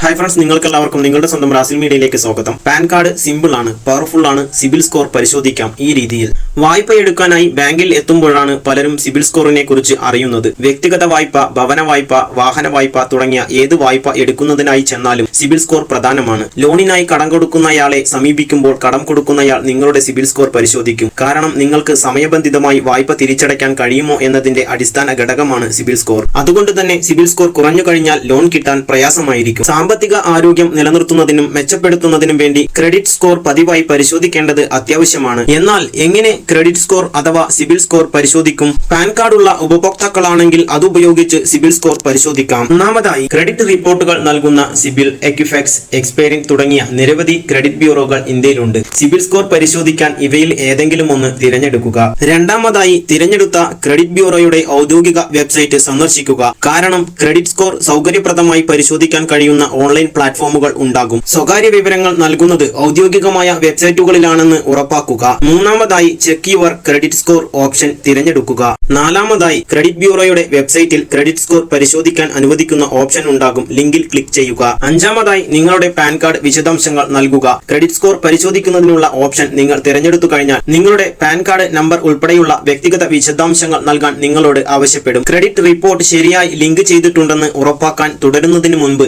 Hi friends നിങ്ങൾക്ക് എല്ലാവർക്കും നിങ്ങളുടെ സ്വന്തം റാസിൽ മീഡിയയിലേക്ക് സ്വാഗതം. പാൻ കാർഡ് സിമ്പിൾ ആണ് പവർഫുൾ ആണ് സിബിൽ സ്കോർ പരിശോധിക്കാം ഈ രീതിയിൽ. വായ്പ എടുക്കാനായി ബാങ്കിൽ എത്തുമ്പോഴാണ് പലരും സിബിൽ സ്കോറിനെ കുറിച്ച് അറിയുന്നത്. വ്യക്തിഗത വായ്പ ഭവന വായ്പ വാഹന വായ്പ തുടങ്ങിയ ഏത് വായ്പ എടുക്കുന്നതിനായി ചെന്നാലും സിബിൽ സ്കോർ പ്രധാനമാണ്. ലോണിനായി കടം കൊടുക്കുന്നയാളെ സമീപിക്കുമ്പോൾ കടം കൊടുക്കുന്നയാൾ നിങ്ങളുടെ സിബിൽ സ്കോർ പരിശോധിക്കും. കാരണം നിങ്ങൾക്ക് സമയബന്ധിതമായി വായ്പ തിരിച്ചടയ്ക്കാൻ കഴിയുമോ എന്നതിന്റെ അടിസ്ഥാന ഘടകമാണ് സിബിൽ സ്കോർ. അതുകൊണ്ട് തന്നെ സിബിൽ സ്കോർ കുറഞ്ഞു കഴിഞ്ഞാൽ ലോൺ കിട്ടാൻ പ്രയാസമായിരിക്കും. സാമ്പത്തിക ആരോഗ്യം നിലനിർത്തുന്നതിനും മെച്ചപ്പെടുത്തുന്നതിനും വേണ്ടി ക്രെഡിറ്റ് സ്കോർ പതിവായി പരിശോധിക്കേണ്ടത് അത്യാവശ്യമാണ്. എന്നാൽ എങ്ങനെ ക്രെഡിറ്റ് സ്കോർ അഥവാ സിബിൽ സ്കോർ പരിശോധിക്കും? പാൻ കാർഡുള്ള ഉപഭോക്താക്കളാണെങ്കിൽ അതുപയോഗിച്ച് സിബിൽ സ്കോർ പരിശോധിക്കാം. ഒന്നാമതായി ക്രെഡിറ്റ് റിപ്പോർട്ടുകൾ നൽകുന്ന സിബിൽ എക്യുഫെക്സ് എക്സ്പെയറിംഗ് തുടങ്ങിയ നിരവധി ക്രെഡിറ്റ് ബ്യൂറോകൾ ഇന്ത്യയിലുണ്ട്. സിബിൽ സ്കോർ പരിശോധിക്കാൻ ഇവയിൽ ഏതെങ്കിലും ഒന്ന് തിരഞ്ഞെടുക്കുക. രണ്ടാമതായി തിരഞ്ഞെടുത്ത ക്രെഡിറ്റ് ബ്യൂറോയുടെ ഔദ്യോഗിക വെബ്സൈറ്റ് സന്ദർശിക്കുക. കാരണം ക്രെഡിറ്റ് സ്കോർ സൗകര്യപ്രദമായി പരിശോധിക്കാൻ കഴിയുന്ന ഓൺലൈൻ പ്ലാറ്റ്ഫോമുകൾ ഉണ്ടാകും. സ്വകാര്യ വിവരങ്ങൾ നൽകുന്നത് ഔദ്യോഗികമായ വെബ്സൈറ്റുകളിലാണെന്ന് ഉറപ്പാക്കുക. മൂന്നാമതായി check your credit score option തിരഞ്ഞെടുക്കുക. നാലാമതായി ക്രെഡിറ്റ് ബ്യൂറോയുടെ വെബ്സൈറ്റിൽ ക്രെഡിറ്റ് സ്കോർ പരിശോധിക്കാൻ അനുവദിക്കുന്ന ഓപ്ഷൻ ഉണ്ടാകും. ലിങ്കിൽ ക്ലിക്ക് ചെയ്യുക. അഞ്ചാമതായി നിങ്ങളുടെ പാൻ കാർഡ് വിശദാംശങ്ങൾ നൽകുക. ക്രെഡിറ്റ് സ്കോർ പരിശോധിക്കുന്നതിനുള്ള ഓപ്ഷൻ നിങ്ങൾ തിരഞ്ഞെടുത്തു കഴിഞ്ഞാൽ നിങ്ങളുടെ പാൻ കാർഡ് നമ്പർ ഉൾപ്പെടെയുള്ള വ്യക്തിഗത വിശദാംശങ്ങൾ നൽകാൻ നിങ്ങളോട് ആവശ്യപ്പെടും. ക്രെഡിറ്റ് റിപ്പോർട്ട് ശരിയായി ലിങ്ക് ചെയ്തിട്ടുണ്ടെന്ന് ഉറപ്പാക്കാൻ തുടരുന്നതിന് മുൻപ്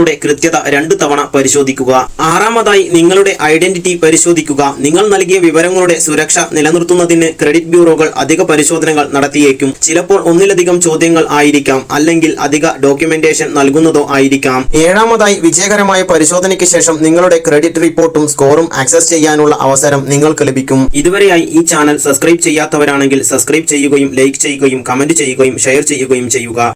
വിവരങ്ങളുടെ കൃത്യത രണ്ടു തവണ പരിശോധിക്കുക. ആറാമതായി നിങ്ങളുടെ ഐഡന്റിറ്റി പരിശോധിക്കുക. നിങ്ങൾ നൽകിയ വിവരങ്ങളുടെ സുരക്ഷ നിലനിർത്തുന്നതിന് ക്രെഡിറ്റ് ബ്യൂറോകൾ അധിക പരിശോധനകൾ നടത്തിയേക്കും. ചിലപ്പോൾ ഒന്നിലധികം ചോദ്യങ്ങൾ ആയിരിക്കാം അല്ലെങ്കിൽ അധിക ഡോക്യുമെന്റേഷൻ നൽകുന്നതോ ആയിരിക്കാം. ഏഴാമതായി വിജയകരമായ പരിശോധനയ്ക്ക് ശേഷം നിങ്ങളുടെ ക്രെഡിറ്റ് റിപ്പോർട്ടും സ്കോറും ആക്സസ് ചെയ്യാനുള്ള അവസരം നിങ്ങൾക്ക് ലഭിക്കും. ഇതുവരെയായി ഈ ചാനൽ സബ്സ്ക്രൈബ് ചെയ്യാത്തവരാണെങ്കിൽ സബ്സ്ക്രൈബ് ചെയ്യുകയും ലൈക്ക് ചെയ്യുകയും കമന്റ് ചെയ്യുകയും ഷെയർ ചെയ്യുകയും ചെയ്യുക.